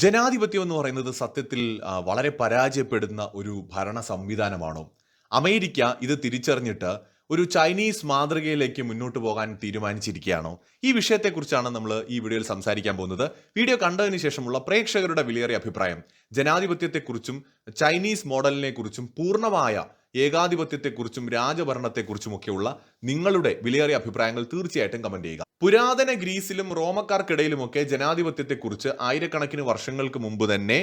ജനാധിപത്യം എന്ന് പറയുന്നത് സത്യത്തിൽ വളരെ പരാജയപ്പെടുന്ന ഒരു ഭരണ സംവിധാനമാണോ? അമേരിക്ക ഇത് തിരിച്ചറിഞ്ഞിട്ട് ഒരു ചൈനീസ് മാതൃകയിലേക്ക് മുന്നോട്ട് പോകാൻ തീരുമാനിച്ചിരിക്കുകയാണോ? ഈ വിഷയത്തെക്കുറിച്ചാണ് നമ്മൾ ഈ വീഡിയോയിൽ സംസാരിക്കാൻ പോകുന്നത്. വീഡിയോ കണ്ടതിന് ശേഷമുള്ള പ്രേക്ഷകരുടെ വിലയേറിയ അഭിപ്രായം. ജനാധിപത്യത്തെക്കുറിച്ചും ചൈനീസ് മോഡലിനെക്കുറിച്ചും പൂർണമായ ഏകാധിപത്യത്തെക്കുറിച്ചും രാജഭരണത്തെക്കുറിച്ചുമൊക്കെയുള്ള നിങ്ങളുടെ വിലയേറിയ അഭിപ്രായങ്ങൾ തീർച്ചയായിട്ടും കമന്റ് ചെയ്യുക. പുരാതന ഗ്രീസിലും റോമക്കാർക്കിടയിലുമൊക്കെ ജനാധിപത്യത്തെക്കുറിച്ച് ആയിരക്കണക്കിന് വർഷങ്ങൾക്ക് മുമ്പ് തന്നെ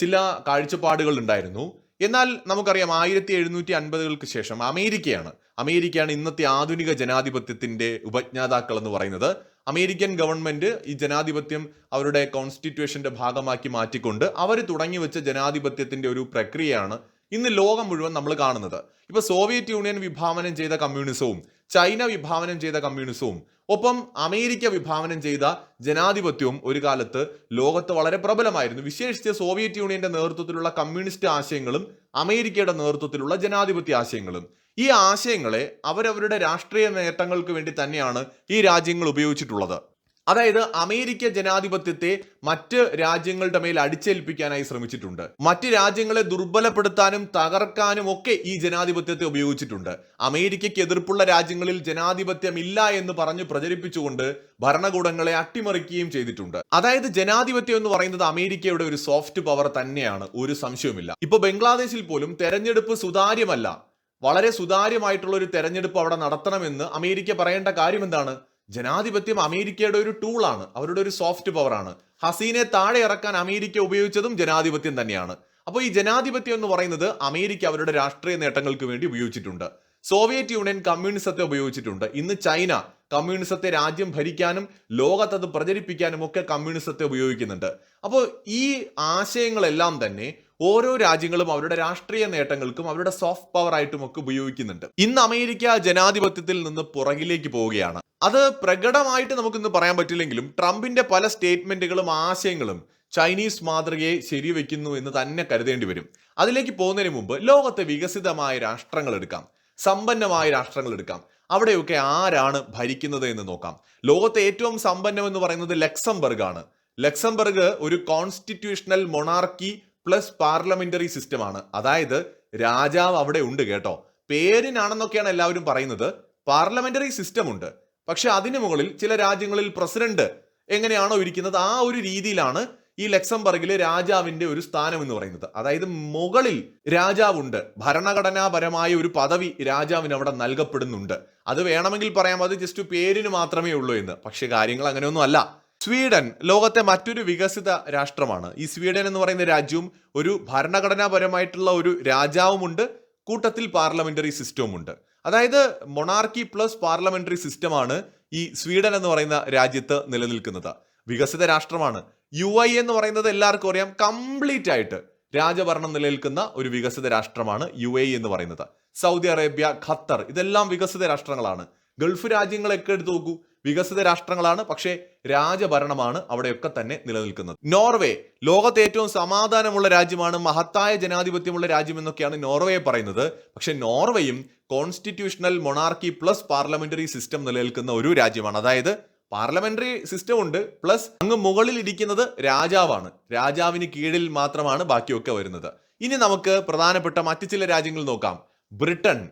ചില കാഴ്ചപ്പാടുകൾ ഉണ്ടായിരുന്നു. എന്നാൽ നമുക്കറിയാം ആയിരത്തി എഴുന്നൂറ്റി അൻപതുകൾക്ക് ശേഷം അമേരിക്കയാണ്. അമേരിക്കയാണ് ഇന്നത്തെ ആധുനിക ജനാധിപത്യത്തിന്റെ ഉപജ്ഞാതാക്കൾ എന്ന് പറയുന്നത്. അമേരിക്കൻ ഗവൺമെന്റ് ഈ ജനാധിപത്യം അവരുടെ കോൺസ്റ്റിറ്റ്യൂഷന്റെ ഭാഗമാക്കി മാറ്റിക്കൊണ്ട് അവർ തുടങ്ങി വെച്ച ജനാധിപത്യത്തിന്റെ ഒരു പ്രക്രിയയാണ് ഇന്ന് ലോകം മുഴുവൻ നമ്മൾ കാണുന്നത്. ഇപ്പൊ സോവിയറ്റ് യൂണിയൻ വിഭാവനം ചെയ്ത കമ്മ്യൂണിസവും ചൈന വിഭാവനം ചെയ്ത കമ്മ്യൂണിസവും ഒപ്പം അമേരിക്ക വിഭാവനം ചെയ്ത ജനാധിപത്യവും ഒരു കാലത്ത് ലോകത്ത് വളരെ പ്രബലമായിരുന്നു. വിശേഷിച്ച് സോവിയറ്റ് യൂണിയന്റെ നേതൃത്വത്തിലുള്ള കമ്മ്യൂണിസ്റ്റ് ആശയങ്ങളും അമേരിക്കയുടെ നേതൃത്വത്തിലുള്ള ജനാധിപത്യ ആശയങ്ങളും. ഈ ആശയങ്ങളെ അവരവരുടെ രാഷ്ട്രീയ നേട്ടങ്ങൾക്ക് വേണ്ടി തന്നെയാണ് ഈ രാജ്യങ്ങൾ ഉപയോഗിച്ചിട്ടുള്ളത്. അതായത് അമേരിക്ക ജനാധിപത്യത്തെ മറ്റ് രാജ്യങ്ങളുടെ മേൽ അടിച്ചേൽപ്പിക്കാനായി ശ്രമിച്ചിട്ടുണ്ട്. മറ്റ് രാജ്യങ്ങളെ ദുർബലപ്പെടുത്താനും തകർക്കാനും ഒക്കെ ഈ ജനാധിപത്യത്തെ ഉപയോഗിച്ചിട്ടുണ്ട്. അമേരിക്കയ്ക്ക് എതിർപ്പുള്ള രാജ്യങ്ങളിൽ ജനാധിപത്യം ഇല്ല എന്ന് പറഞ്ഞു പ്രചരിപ്പിച്ചുകൊണ്ട് ഭരണകൂടങ്ങളെ അട്ടിമറിക്കുകയും ചെയ്തിട്ടുണ്ട്. അതായത് ജനാധിപത്യം എന്ന് പറയുന്നത് അമേരിക്കയുടെ ഒരു സോഫ്റ്റ് പവർ തന്നെയാണ്. ഒരു സംശയവുമില്ല. ഇപ്പൊ ബംഗ്ലാദേശിൽ പോലും തെരഞ്ഞെടുപ്പ് സുതാര്യമല്ല. വളരെ സുതാര്യമായിട്ടുള്ള ഒരു തെരഞ്ഞെടുപ്പ് അവിടെ നടത്തണമെന്ന് അമേരിക്ക പറയേണ്ട കാര്യം എന്താണ്? ജനാധിപത്യം അമേരിക്കയുടെ ഒരു ടൂളാണ്. അവരുടെ ഒരു സോഫ്റ്റ് പവറാണ്. ഹസീനെ താഴെ ഇറക്കാൻ അമേരിക്ക ഉപയോഗിച്ചതും ജനാധിപത്യം തന്നെയാണ്. അപ്പോൾ ഈ ജനാധിപത്യം എന്ന് പറയുന്നത് അമേരിക്ക അവരുടെ രാഷ്ട്രീയ നേട്ടങ്ങൾക്ക് വേണ്ടി ഉപയോഗിച്ചിട്ടുണ്ട്. സോവിയറ്റ് യൂണിയൻ കമ്മ്യൂണിസത്തെ ഉപയോഗിച്ചിട്ടുണ്ട്. ഇന്ന് ചൈന കമ്മ്യൂണിസത്തെ രാജ്യം ഭരിക്കാനും ലോകത്തത് പ്രചരിപ്പിക്കാനും ഒക്കെ കമ്മ്യൂണിസത്തെ ഉപയോഗിക്കുന്നുണ്ട്. അപ്പോൾ ഈ ആശയങ്ങളെല്ലാം തന്നെ ഓരോ രാജ്യങ്ങളും അവരുടെ രാഷ്ട്രീയ നേട്ടങ്ങൾക്കും അവരുടെ സോഫ്റ്റ് പവർ ആയിട്ടും ഒക്കെ ഉപയോഗിക്കുന്നുണ്ട്. ഇന്ന് അമേരിക്ക ജനാധിപത്യത്തിൽ നിന്ന് പുറകിലേക്ക് പോവുകയാണ്. അത് പ്രകടമായിട്ട് നമുക്കിന്ന് പറയാൻ പറ്റില്ലെങ്കിലും ട്രംപിന്റെ പല സ്റ്റേറ്റ്മെന്റുകളും ആശയങ്ങളും ചൈനീസ് മാതൃകയെ ശരിവെക്കുന്നു എന്ന് തന്നെ കരുതേണ്ടി വരും. അതിലേക്ക് പോകുന്നതിന് മുമ്പ് ലോകത്തെ വികസിതമായ രാഷ്ട്രങ്ങൾ എടുക്കാം. സമ്പന്നമായ രാഷ്ട്രങ്ങൾ എടുക്കാം. അവിടെയൊക്കെ ആരാണ് ഭരിക്കുന്നത് എന്ന് നോക്കാം. ലോകത്തെ ഏറ്റവും സമ്പന്നം എന്ന് പറയുന്നത് ലക്സംബർഗ് ആണ് ലക്സംബർഗ് ഒരു കോൺസ്റ്റിറ്റ്യൂഷണൽ മൊണാർക്കി പ്ലസ് പാർലമെന്ററി സിസ്റ്റമാണ് അതായത് രാജാവ് അവിടെ ഉണ്ട് കേട്ടോ. പേരിനാണെന്നൊക്കെയാണ് എല്ലാവരും പറയുന്നത്. പാർലമെന്ററി സിസ്റ്റം ഉണ്ട്. പക്ഷെ അതിനു മുകളിൽ ചില രാജ്യങ്ങളിൽ പ്രസിഡന്റ് എങ്ങനെയാണോ ഇരിക്കുന്നത് ആ ഒരു രീതിയിലാണ് ഈ ലക്സംബർഗിലെ രാജാവിന്റെ ഒരു സ്ഥാനം എന്ന് പറയുന്നത്. അതായത് മുകളിൽ രാജാവുണ്ട്. ഭരണഘടനാപരമായ ഒരു പദവി രാജാവിന് അവിടെ നൽകപ്പെടുന്നുണ്ട്. അത് വേണമെങ്കിൽ പറയാം. അത് ജസ്റ്റ് പേരിന് മാത്രമേ ഉള്ളൂ എന്ന്. പക്ഷെ കാര്യങ്ങൾ അങ്ങനെയൊന്നും അല്ല. സ്വീഡൻ ലോകത്തെ മറ്റൊരു വികസിത രാഷ്ട്രമാണ്. ഈ സ്വീഡൻ എന്ന് പറയുന്ന രാജ്യവും ഒരു ഭരണഘടനാപരമായിട്ടുള്ള ഒരു രാജാവുമുണ്ട് കൂട്ടത്തിൽ പാർലമെന്ററി സിസ്റ്റവും ഉണ്ട് അതായത് മൊണാർക്കി പ്ലസ് പാർലമെന്ററി സിസ്റ്റമാണ് ഈ സ്വീഡൻ എന്ന് പറയുന്ന രാജ്യത്ത് നിലനിൽക്കുന്നത്. വികസിത രാഷ്ട്രമാണ്. യു ഐ എന്ന് പറയുന്നത് എല്ലാവർക്കും അറിയാം. കംപ്ലീറ്റ് ആയിട്ട് രാജഭരണം നിലനിൽക്കുന്ന ഒരു വികസിത രാഷ്ട്രമാണ് യു എ എന്ന് പറയുന്നത്. സൗദി അറേബ്യ ഖത്തർ ഇതെല്ലാം വികസിത രാഷ്ട്രങ്ങളാണ്. ഗൾഫ് രാജ്യങ്ങളൊക്കെ എടുത്തു നോക്കൂ. വികസിത രാഷ്ട്രങ്ങളാണ് പക്ഷേ രാജഭരണമാണ് അവിടെയൊക്കെ തന്നെ നിലനിൽക്കുന്നത്. നോർവേ ലോകത്തെ ഏറ്റവും സമാധാനമുള്ള രാജ്യമാണ് മഹത്തായ ജനാധിപത്യമുള്ള രാജ്യം എന്നൊക്കെയാണ് നോർവേയെ പറയുന്നത്. പക്ഷെ നോർവേയും constitutional monarchy plus parliamentary system നിലനിൽക്കുന്ന ഒരു രാജ്യമാണ്. അതായത് പാർലമെന്ററി സിസ്റ്റം ഉണ്ട് പ്ലസ് അങ്ങ് മുകളിൽ ഇരിക്കുന്നത് രാജാവാണ്. രാജാവിന് കീഴിൽ മാത്രമാണ് ബാക്കിയൊക്കെ വരുന്നത്. ഇനി നമുക്ക് പ്രധാനപ്പെട്ട മറ്റു ചില രാജ്യങ്ങൾ നോക്കാം. ബ്രിട്ടൻ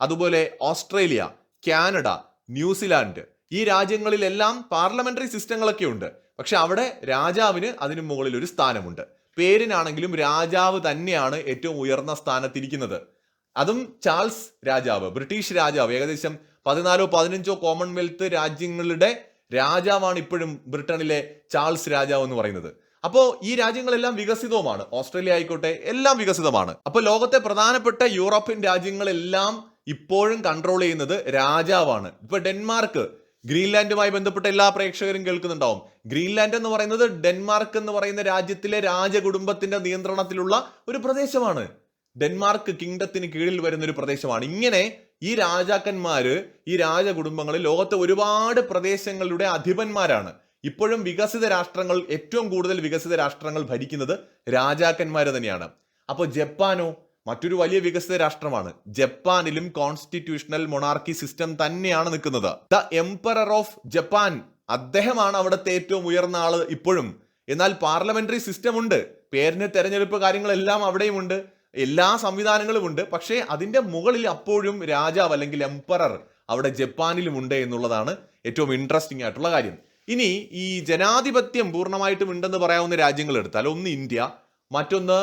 അതുപോലെ ഓസ്ട്രേലിയ കാനഡ ന്യൂസിലാൻഡ് ഈ രാജ്യങ്ങളിലെല്ലാം പാർലമെന്ററി സിസ്റ്റങ്ങളൊക്കെ ഉണ്ട്. പക്ഷെ അവിടെ രാജാവിന് അതിനു മുകളിൽ ഒരു സ്ഥാനമുണ്ട്. പേരിനാണെങ്കിലും രാജാവ് തന്നെയാണ് ഏറ്റവും ഉയർന്ന സ്ഥാനത്തിരിക്കുന്നത്. അതും ചാൾസ് രാജാവ് ബ്രിട്ടീഷ് രാജാവ്. ഏകദേശം പതിനാലോ പതിനഞ്ചോ കോമൺവെൽത്ത് രാജ്യങ്ങളുടെ രാജാവാണ് ഇപ്പോഴും ബ്രിട്ടനിലെ ചാൾസ് രാജാവ് എന്ന് പറയുന്നത്. അപ്പോ ഈ രാജ്യങ്ങളെല്ലാം വികസിതവുമാണ്. ഓസ്ട്രേലിയ ആയിക്കോട്ടെ എല്ലാം വികസിതമാണ്. അപ്പോൾ ലോകത്തെ പ്രധാനപ്പെട്ട യൂറോപ്യൻ രാജ്യങ്ങളെല്ലാം ഇപ്പോഴും കൺട്രോൾ ചെയ്യുന്നത് രാജാവാണ്. ഇപ്പൊ ഡെൻമാർക്ക് ഗ്രീൻലാൻഡുമായി ബന്ധപ്പെട്ട എല്ലാ പ്രേക്ഷകരും കേൾക്കുന്നുണ്ടാവും. ഗ്രീൻലാൻഡ് എന്ന് പറയുന്നത് ഡെൻമാർക്ക് എന്ന് പറയുന്ന രാജ്യത്തിലെ രാജകുടുംബത്തിന്റെ നിയന്ത്രണത്തിലുള്ള ഒരു പ്രദേശമാണ്. ഡെൻമാർക്ക് കിങ്ഡത്തിന് കീഴിൽ വരുന്ന ഒരു പ്രദേശമാണ്. ഇങ്ങനെ ഈ രാജാക്കന്മാര് ഈ രാജകുടുംബങ്ങൾ ലോകത്തെ ഒരുപാട് പ്രദേശങ്ങളുടെ അധിപന്മാരാണ്. ഇപ്പോഴും വികസിത രാഷ്ട്രങ്ങൾ ഏറ്റവും കൂടുതൽ വികസിത രാഷ്ട്രങ്ങൾ ഭരിക്കുന്നത് രാജാക്കന്മാര് തന്നെയാണ്. അപ്പോൾ ജപ്പാനോ മറ്റൊരു വലിയ വികസിത രാഷ്ട്രമാണ്. ജപ്പാനിലും കോൺസ്റ്റിറ്റ്യൂഷണൽ മൊണാർക്കി സിസ്റ്റം തന്നെയാണ് നിൽക്കുന്നത്. ദ എംപറർ ഓഫ് ജപ്പാൻ അദ്ദേഹമാണ് അവിടുത്തെ ഏറ്റവും ഉയർന്ന ആൾ ഇപ്പോഴും. എന്നാൽ പാർലമെന്ററി സിസ്റ്റം ഉണ്ട്. പേരിന് തെരഞ്ഞെടുപ്പ് കാര്യങ്ങളെല്ലാം അവിടെയുമുണ്ട് എല്ലാ സംവിധാനങ്ങളും ഉണ്ട്. പക്ഷേ അതിന്റെ മുകളിൽ അപ്പോഴും രാജാവ് അല്ലെങ്കിൽ എംപറർ അവിടെ ജപ്പാനിലും ഉണ്ട് എന്നുള്ളതാണ് ഏറ്റവും ഇൻട്രസ്റ്റിംഗ് ആയിട്ടുള്ള കാര്യം. ഇനി ഈ ജനാധിപത്യം പൂർണമായിട്ടും ഉണ്ടെന്ന് പറയാവുന്ന രാജ്യങ്ങൾ എടുത്താൽ ഒന്ന് ഇന്ത്യ മറ്റൊന്ന്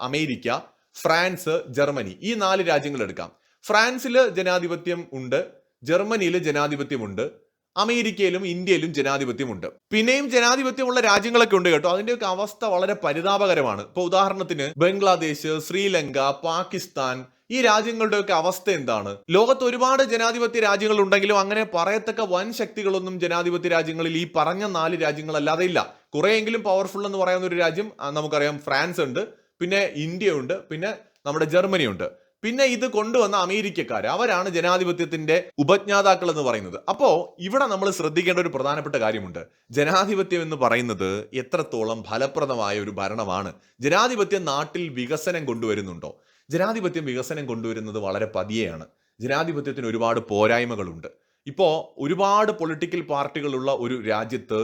അമേരിക്ക ഫ്രാൻസ് ജർമ്മനി ഈ നാല് രാജ്യങ്ങൾ എടുക്കാം. ഫ്രാൻസിൽ ജനാധിപത്യം ഉണ്ട് ജർമ്മനിയിൽ ജനാധിപത്യമുണ്ട് അമേരിക്കയിലും ഇന്ത്യയിലും ജനാധിപത്യമുണ്ട് പിന്നെയും ജനാധിപത്യമുള്ള രാജ്യങ്ങളൊക്കെ ഉണ്ട് കേട്ടോ. അതിന്റെയൊക്കെ അവസ്ഥ വളരെ പരിതാപകരമാണ്. ഇപ്പൊ ഉദാഹരണത്തിന് ബംഗ്ലാദേശ് ശ്രീലങ്ക പാകിസ്ഥാൻ ഈ രാജ്യങ്ങളുടെയൊക്കെ അവസ്ഥ എന്താണ്? ലോകത്ത് ഒരുപാട് ജനാധിപത്യ രാജ്യങ്ങൾ ഉണ്ടെങ്കിലും അങ്ങനെ പറയത്തക്ക വൻ ശക്തികളൊന്നും ജനാധിപത്യ രാജ്യങ്ങളിൽ ഈ പറഞ്ഞ നാല് രാജ്യങ്ങളല്ലാതെ ഇല്ല. കുറെയെങ്കിലും പവർഫുൾ എന്ന് പറയുന്ന ഒരു രാജ്യം നമുക്കറിയാം ഫ്രാൻസ് ഉണ്ട്. പിന്നെ ഇന്ത്യ ഉണ്ട് പിന്നെ നമ്മുടെ ജർമ്മനി ഉണ്ട് പിന്നെ ഇത് കൊണ്ടുവന്ന അമേരിക്കക്കാർ അവരാണ് ജനാധിപത്യത്തിന്റെ ഉപജ്ഞാതാക്കൾ എന്ന് പറയുന്നത്. അപ്പോൾ ഇവിടെ നമ്മൾ ശ്രദ്ധിക്കേണ്ട ഒരു പ്രധാനപ്പെട്ട കാര്യമുണ്ട്. ജനാധിപത്യം എന്ന് പറയുന്നത് എത്രത്തോളം ഫലപ്രദമായ ഒരു ഭരണമാണ്. ജനാധിപത്യം നാട്ടിൽ വികസനം കൊണ്ടുവരുന്നുണ്ടോ? ജനാധിപത്യം വികസനം കൊണ്ടുവരുന്നത് വളരെ പതിയെയാണ്. ജനാധിപത്യത്തിന് ഒരുപാട് പോരായ്മകളുണ്ട്. ഇപ്പോൾ ഒരുപാട് പൊളിറ്റിക്കൽ പാർട്ടികളുള്ള ഒരു രാജ്യത്ത്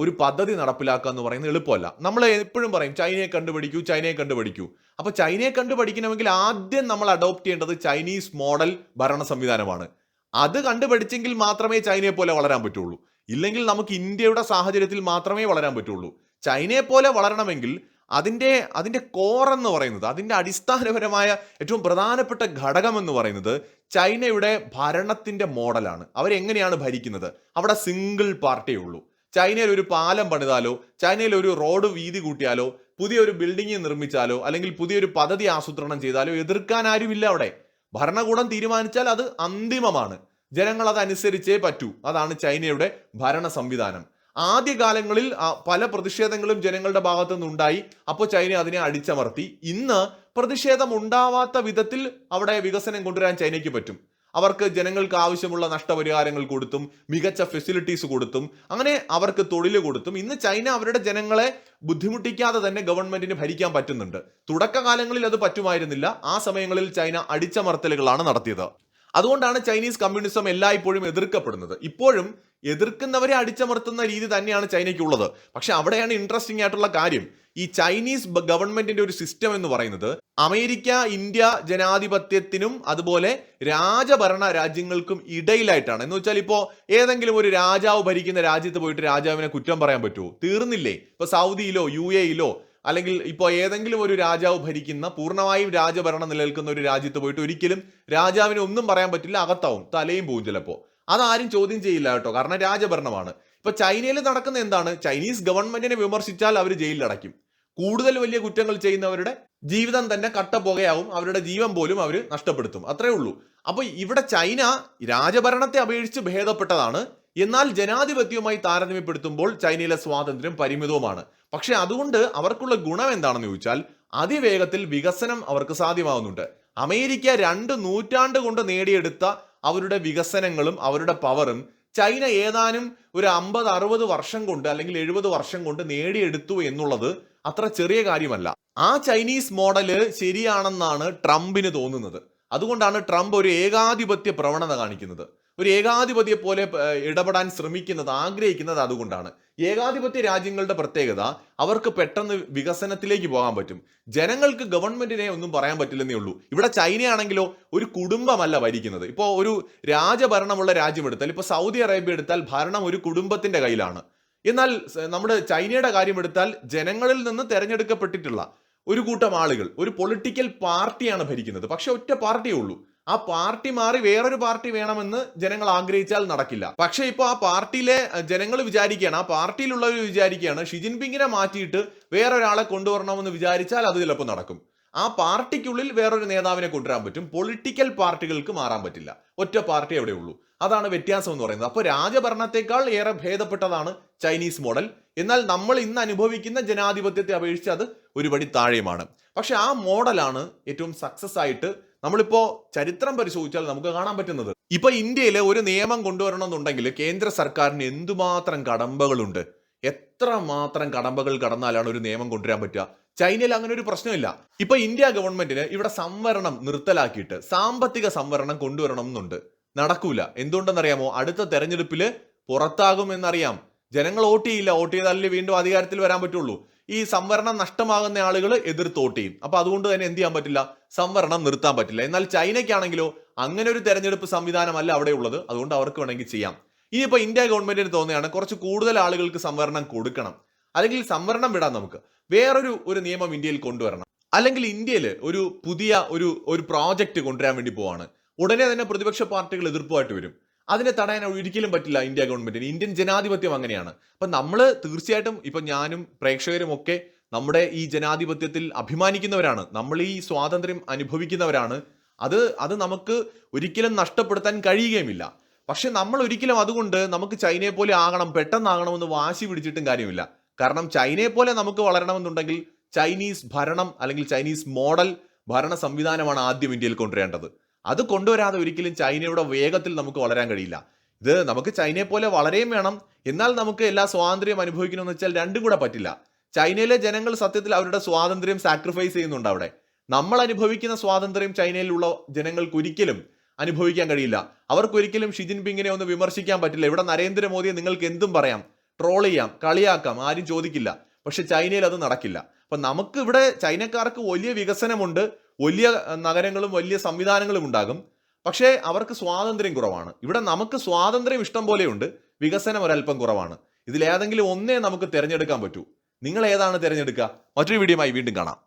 ഒരു പദ്ധതി നടപ്പിലാക്കുക എന്ന് പറയുന്നത് എളുപ്പമല്ല. നമ്മൾ എപ്പോഴും പറയും ചൈനയെ കണ്ടുപിടിക്കൂ ചൈനയെ കണ്ടുപിടിക്കൂ. അപ്പോൾ ചൈനയെ കണ്ടുപഠിക്കണമെങ്കിൽ ആദ്യം നമ്മൾ അഡോപ്റ്റ് ചെയ്യേണ്ടത് ചൈനീസ് മോഡൽ ഭരണ സംവിധാനമാണ്. അത് കണ്ടുപഠിച്ചെങ്കിൽ മാത്രമേ ചൈനയെ പോലെ വളരാൻ പറ്റുള്ളൂ. ഇല്ലെങ്കിൽ നമുക്ക് ഇന്ത്യയുടെ സാഹചര്യത്തിൽ മാത്രമേ വളരാൻ പറ്റുള്ളൂ. ചൈനയെ പോലെ വളരണമെങ്കിൽ അതിന്റെ അതിന്റെ കോർ എന്ന് പറയുന്നത് അതിന്റെ അടിസ്ഥാനപരമായ ഏറ്റവും പ്രധാനപ്പെട്ട ഘടകം എന്ന് പറയുന്നത് ചൈനയുടെ ഭരണത്തിന്റെ മോഡലാണ്. അവരെങ്ങനെയാണ് ഭരിക്കുന്നത്? അവിടെ സിംഗിൾ പാർട്ടിയേ ഉള്ളൂ. ചൈനയിൽ ഒരു പാലം പണിതാലോ ചൈനയിൽ ഒരു റോഡ് വീതി കൂട്ടിയാലോ പുതിയൊരു ബിൽഡിംഗ് നിർമ്മിച്ചാലോ അല്ലെങ്കിൽ പുതിയൊരു പദ്ധതി ആസൂത്രണം ചെയ്താലോ എതിർക്കാൻ ആരുമില്ല അവിടെ. ഭരണകൂടം തീരുമാനിച്ചാൽ അത് അന്തിമമാണ്. ജനങ്ങൾ അതനുസരിച്ചേ പറ്റൂ. അതാണ് ചൈനയുടെ ഭരണ സംവിധാനം. ആദ്യകാലങ്ങളിൽ പല പ്രതിഷേധങ്ങളും ജനങ്ങളുടെ ഭാഗത്തു നിന്നുണ്ടായി അപ്പോൾ ചൈന അതിനെ അടിച്ചമർത്തി. ഇന്ന് പ്രതിഷേധം ഉണ്ടാവാത്ത വിധത്തിൽ അവിടെ വികസനം കൊണ്ടുവരാൻ ചൈനയ്ക്ക് പറ്റും. അവർക്ക് ജനങ്ങൾക്ക് ആവശ്യമുള്ള നഷ്ടപരിഹാരങ്ങൾ കൊടുത്തും മികച്ച ഫെസിലിറ്റീസ് കൊടുത്തും അങ്ങനെ അവർക്ക് തൊഴിൽ കൊടുത്തും ഇന്ന് ചൈന അവരുടെ ജനങ്ങളെ ബുദ്ധിമുട്ടിക്കാതെ തന്നെ ഗവൺമെന്റിന് ഭരിക്കാൻ പറ്റുന്നുണ്ട്. തുടക്കകാലങ്ങളിൽ അത് പറ്റുമായിരുന്നില്ല. ആ സമയങ്ങളിൽ ചൈന അടിച്ചമർത്തലുകളാണ് നടത്തിയത്. അതുകൊണ്ടാണ് ചൈനീസ് കമ്മ്യൂണിസം എല്ലായ്പ്പോഴും എതിർക്കപ്പെടുന്നത്. ഇപ്പോഴും എതിർക്കുന്നവരെ അടിച്ചമർത്തുന്ന രീതി തന്നെയാണ് ചൈനയ്ക്കുള്ളത്. പക്ഷെ അവിടെയാണ് ഇൻട്രസ്റ്റിംഗ് ആയിട്ടുള്ള കാര്യം. ഈ ചൈനീസ് ഗവൺമെന്റിന്റെ ഒരു സിസ്റ്റം എന്ന് പറയുന്നത് അമേരിക്ക ഇന്ത്യ ജനാധിപത്യത്തിനും അതുപോലെ രാജഭരണ രാജ്യങ്ങൾക്കും ഇടയിലായിട്ടാണ്. എന്ന് വെച്ചാൽ ഇപ്പോ ഏതെങ്കിലും ഒരു രാജാവ് ഭരിക്കുന്ന രാജ്യത്ത് പോയിട്ട് രാജാവിനെ കുറ്റം പറയാൻ പറ്റുമോ തീർന്നില്ലേ. ഇപ്പൊ സൗദിയിലോ യു എയിലോ അല്ലെങ്കിൽ ഇപ്പോൾ ഏതെങ്കിലും ഒരു രാജാവ് ഭരിക്കുന്ന പൂർണമായും രാജഭരണം നിലനിൽക്കുന്ന ഒരു രാജ്യത്ത് പോയിട്ട് ഒരിക്കലും രാജാവിനെ ഒന്നും പറയാൻ പറ്റില്ല അകത്താവും തലയും പോവും ചിലപ്പോ. അതാരും ചോദ്യം ചെയ്യില്ല കേട്ടോ. കാരണം രാജഭരണമാണ്. ഇപ്പൊ ചൈനയിൽ നടക്കുന്ന എന്താണ്? ചൈനീസ് ഗവൺമെന്റിനെ വിമർശിച്ചാൽ അവർ ജയിലിലടയ്ക്കും. കൂടുതൽ വലിയ കുറ്റങ്ങൾ ചെയ്യുന്നവരുടെ ജീവിതം തന്നെ കട്ടപ്പുകയാവും. അവരുടെ ജീവൻ പോലും അവർ നഷ്ടപ്പെടുത്തും. അത്രേ ഉള്ളൂ. അപ്പൊ ഇവിടെ ചൈന രാജഭരണത്തെ അപേക്ഷിച്ച് ഭേദപ്പെട്ടതാണ്. എന്നാൽ ജനാധിപത്യവുമായി താരതമ്യപ്പെടുത്തുമ്പോൾ ചൈനയിലെ സ്വാതന്ത്ര്യം പരിമിതവുമാണ്. പക്ഷെ അതുകൊണ്ട് അവർക്കുള്ള ഗുണം എന്താണെന്ന് ചോദിച്ചാൽ അതിവേഗത്തിൽ വികസനം അവർക്ക് സാധ്യമാവുന്നുണ്ട്. അമേരിക്ക രണ്ട് നൂറ്റാണ്ട് കൊണ്ട് നേടിയെടുത്ത അവരുടെ വികസനങ്ങളും അവരുടെ പവറും ചൈന ഏതാനും ഒരു അമ്പത് അറുപത് വർഷം കൊണ്ട് അല്ലെങ്കിൽ എഴുപത് വർഷം കൊണ്ട് നേടിയെടുത്തു എന്നുള്ളത് അത്ര ചെറിയ കാര്യമല്ല. ആ ചൈനീസ് മോഡൽ ശരിയാണെന്നാണ് ട്രംപിന് തോന്നുന്നത്. അതുകൊണ്ടാണ് ട്രംപ് ഒരു ഏകാധിപത്യ പ്രവണത കാണിക്കുന്നത്. ഒരു ഏകാധിപതിയെ പോലെ ഇടപെടാൻ ശ്രമിക്കുന്നത് ആഗ്രഹിക്കുന്നത് അതുകൊണ്ടാണ്. ഏകാധിപത്യ രാജ്യങ്ങളുടെ പ്രത്യേകത അവർക്ക് പെട്ടെന്ന് വികസനത്തിലേക്ക് പോകാൻ പറ്റും. ജനങ്ങൾക്ക് ഗവൺമെന്റിനെ ഒന്നും പറയാൻ പറ്റില്ലെന്നേ ഉള്ളൂ. ഇവിടെ ചൈനയാണെങ്കിലോ ഒരു കുടുംബമല്ല ഭരിക്കുന്നത്. ഇപ്പോൾ ഒരു രാജഭരണമുള്ള രാജ്യം എടുത്താൽ ഇപ്പോൾ സൗദി അറേബ്യ എടുത്താൽ ഭരണം ഒരു കുടുംബത്തിന്റെ കയ്യിലാണ്. എന്നാൽ നമ്മുടെ ചൈനയുടെ കാര്യം എടുത്താൽ ജനങ്ങളിൽ നിന്ന് തെരഞ്ഞെടുക്കപ്പെട്ടിട്ടുള്ള ഒരു കൂട്ടം ആളുകൾ ഒരു പൊളിറ്റിക്കൽ പാർട്ടിയാണ് ഭരിക്കുന്നത്. പക്ഷെ ഒറ്റ പാർട്ടിയേ ഉള്ളൂ. ആ പാർട്ടി മാറി വേറൊരു പാർട്ടി വേണമെന്ന് ജനങ്ങൾ ആഗ്രഹിച്ചാൽ നടക്കില്ല. പക്ഷെ ഇപ്പോൾ ആ പാർട്ടിയിലെ ജനങ്ങൾ വിചാരിക്കുകയാണ് ആ പാർട്ടിയിലുള്ളവർ വിചാരിക്കുകയാണ് ഷിജിൻ പിങ്ങിനെ മാറ്റിയിട്ട് വേറൊരാളെ കൊണ്ടുവരണമെന്ന് വിചാരിച്ചാൽ അത് ചിലപ്പോൾ നടക്കും. ആ പാർട്ടിക്കുള്ളിൽ വേറൊരു നേതാവിനെ കൊണ്ടുവരാൻ പറ്റും. പൊളിറ്റിക്കൽ പാർട്ടികൾക്ക് മാറാൻ പറ്റില്ല. ഒറ്റ പാർട്ടി അവിടെ ഉള്ളൂ. അതാണ് വ്യത്യാസം എന്ന് പറയുന്നത്. അപ്പോൾ രാജഭരണത്തെക്കാൾ ഏറെ ഭേദപ്പെട്ടതാണ് ചൈനീസ് മോഡൽ. എന്നാൽ നമ്മൾ ഇന്ന് അനുഭവിക്കുന്ന ജനാധിപത്യത്തെ അപേക്ഷിച്ച് അത് ഒരുപടി താഴെയുമാണ്. പക്ഷെ ആ മോഡലാണ് ഏറ്റവും സക്സസ് ആയിട്ട് നമ്മളിപ്പോ ചരിത്രം പരിശോധിച്ചാൽ നമുക്ക് കാണാൻ പറ്റുന്നത്. ഇപ്പൊ ഇന്ത്യയിൽ ഒരു നിയമം കൊണ്ടുവരണമെന്നുണ്ടെങ്കിൽ കേന്ദ്ര സർക്കാരിന് എന്തുമാത്രം കടമ്പകളുണ്ട്? എത്ര മാത്രം കടമ്പകൾ കടന്നാലാണ് ഒരു നിയമം കൊണ്ടുവരാൻ പറ്റുക? ചൈനയിൽ അങ്ങനെ ഒരു പ്രശ്നമില്ല. ഇപ്പൊ ഇന്ത്യ ഗവൺമെന്റിന് ഇവിടെ സംവരണം നിർത്തലാക്കിയിട്ട് സാമ്പത്തിക സംവരണം കൊണ്ടുവരണം എന്നുണ്ട് നടക്കൂല. എന്തുകൊണ്ടെന്നറിയാമോ? അടുത്ത തെരഞ്ഞെടുപ്പിൽ പുറത്താകും എന്നറിയാം ജനങ്ങൾ വോട്ട് ചെയ്യില്ല. വോട്ട് ചെയ്താലേ വീണ്ടും അധികാരത്തിൽ വരാൻ പറ്റുള്ളൂ. ഈ സംവരണം നഷ്ടമാകുന്ന ആളുകൾ എതിർത്ത് വോട്ട് ചെയ്യും. അപ്പൊ അതുകൊണ്ട് തന്നെ എന്ത് ചെയ്യാൻ പറ്റില്ല? സംവരണം നിർത്താൻ പറ്റില്ല. എന്നാൽ ചൈനയ്ക്കാണെങ്കിലോ അങ്ങനെ ഒരു തെരഞ്ഞെടുപ്പ് സംവിധാനമല്ല അവിടെ ഉള്ളത്. അതുകൊണ്ട് അവർക്ക് വേണമെങ്കിൽ ചെയ്യാം. ഇനിയിപ്പോൾ ഇന്ത്യ ഗവൺമെന്റിന് തോന്നുകയാണ് കുറച്ച് കൂടുതൽ ആളുകൾക്ക് സംവരണം കൊടുക്കണം. അല്ലെങ്കിൽ സംവരണം വിടാം നമുക്ക്. വേറൊരു ഒരു നിയമം ഇന്ത്യയിൽ കൊണ്ടുവരണം. അല്ലെങ്കിൽ ഇന്ത്യയിൽ ഒരു പുതിയ ഒരു ഒരു പ്രോജക്റ്റ് കൊണ്ടുവരാൻ വേണ്ടി പോവാണ്. ഉടനെ തന്നെ പ്രതിപക്ഷ പാർട്ടികൾ എതിർപ്പുമായിട്ട് വരും. അതിനെ തടയാൻ ഒരിക്കലും പറ്റില്ല ഇന്ത്യ ഗവൺമെന്റിന്. ഇന്ത്യൻ ജനാധിപത്യം അങ്ങനെയാണ്. അപ്പൊ നമ്മൾ തീർച്ചയായിട്ടും ഇപ്പൊ ഞാനും പ്രേക്ഷകരും ഒക്കെ നമ്മുടെ ഈ ജനാധിപത്യത്തിൽ അഭിമാനിക്കുന്നവരാണ്. നമ്മൾ ഈ സ്വാതന്ത്ര്യം അനുഭവിക്കുന്നവരാണ്. അത് അത് നമുക്ക് ഒരിക്കലും നഷ്ടപ്പെടുത്താൻ കഴിയുകയുമില്ല. പക്ഷെ നമ്മൾ ഒരിക്കലും അതുകൊണ്ട് നമുക്ക് ചൈനയെ പോലെ ആകണം പെട്ടെന്നാകണമെന്ന് വാശി പിടിച്ചിട്ടും കാര്യമില്ല. കാരണം ചൈനയെ പോലെ നമുക്ക് വളരണമെന്നുണ്ടെങ്കിൽ ചൈനീസ് ഭരണം അല്ലെങ്കിൽ ചൈനീസ് മോഡൽ ഭരണ സംവിധാനമാണ് ആദ്യം ഇന്ത്യയിൽ കൊണ്ടുവരേണ്ടത്. അത് കൊണ്ടുവരാതെ ഒരിക്കലും ചൈനയുടെ വേഗത്തിൽ നമുക്ക് വളരാൻ കഴിയില്ല. ഇത് നമുക്ക് ചൈനയെ പോലെ വളരെയും വേണം. എന്നാൽ നമുക്ക് എല്ലാ സ്വാതന്ത്ര്യം അനുഭവിക്കണമെന്ന് വെച്ചാൽ രണ്ടും കൂടെ പറ്റില്ല. ചൈനയിലെ ജനങ്ങൾ സത്യത്തിൽ അവരുടെ സ്വാതന്ത്ര്യം സാക്രിഫൈസ് ചെയ്യുന്നുണ്ട് അവിടെ. നമ്മൾ അനുഭവിക്കുന്ന സ്വാതന്ത്ര്യം ചൈനയിലുള്ള ജനങ്ങൾക്ക് ഒരിക്കലും അനുഭവിക്കാൻ കഴിയില്ല. അവർക്കൊരിക്കലും ഷി ജിൻപിങ്ങിനെ ഒന്ന് വിമർശിക്കാൻ പറ്റില്ല. ഇവിടെ നരേന്ദ്രമോദിയെ നിങ്ങൾക്ക് എന്തും പറയാം. ട്രോൾ ചെയ്യാം കളിയാക്കാം ആരും ചോദിക്കില്ല. പക്ഷെ ചൈനയിൽ അത് നടക്കില്ല. അപ്പൊ നമുക്ക് ഇവിടെ ചൈനക്കാർക്ക് വലിയ വികസനമുണ്ട്. വലിയ നഗരങ്ങളും വലിയ സംവിധാനങ്ങളും ഉണ്ടാകും. പക്ഷേ അവർക്ക് സ്വാതന്ത്ര്യം കുറവാണ്. ഇവിടെ നമുക്ക് സ്വാതന്ത്ര്യം ഇഷ്ടം പോലെയുണ്ട്. വികസനം ഒരല്പം കുറവാണ്. ഇതിലേതെങ്കിലും ഒന്നേ നമുക്ക് തിരഞ്ഞെടുക്കാൻ പറ്റൂ. നിങ്ങൾ ഏതാണ് തിരഞ്ഞെടുക്കുക? മറ്റൊരു വീഡിയോയുമായി വീണ്ടും കാണാം.